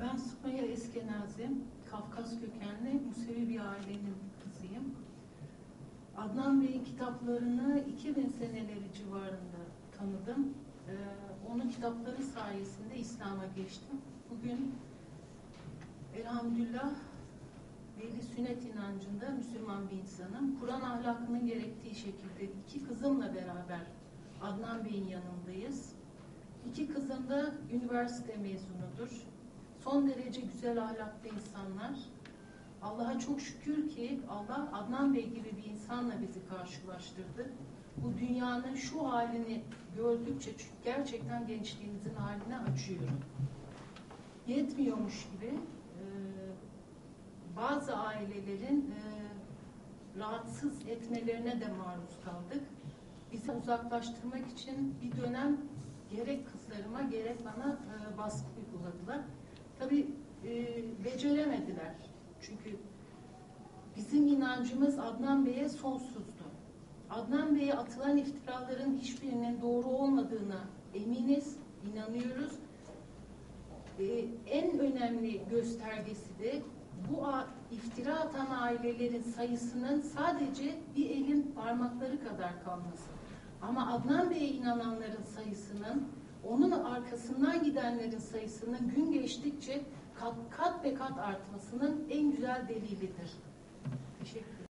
Ben Sümeyye Eskenazi, Kafkas kökenli Musevi bir ailenin kızıyım. Adnan Bey'in kitaplarını 2000 seneleri civarında tanıdım. Ee, onun kitapları sayesinde İslam'a geçtim. Bugün elhamdülillah belli sünnet inancında Müslüman bir insanım. Kur'an ahlakının gerektiği şekilde iki kızımla beraber Adnan Bey'in yanındayız. İki kızım da üniversite mezunudur. Son derece güzel ahlaklı insanlar. Allah'a çok şükür ki Allah Adnan Bey gibi bir insanla bizi karşılaştırdı. Bu dünyanın şu halini gördükçe gerçekten gençliğimizin haline acıyorum. Yetmiyormuş gibi e, bazı ailelerin e, rahatsız etmelerine de maruz kaldık. Bizi uzaklaştırmak için bir dönem gerek kızlarıma gerek bana e, baskı uyguladılar. Beceremediler. Çünkü bizim inancımız Adnan Bey'e sonsuzdu. Adnan Bey'e atılan iftiraların hiçbirinin doğru olmadığına eminiz, inanıyoruz. E, en önemli göstergesi de bu iftira atan ailelerin sayısının sadece bir elin parmakları kadar kalması. Ama Adnan Bey'e inananların sayısının, onun arkasından gidenlerin sayısının gün geçtikçe kat, kat ve kat artmasının en güzel delilidir. Teşekkür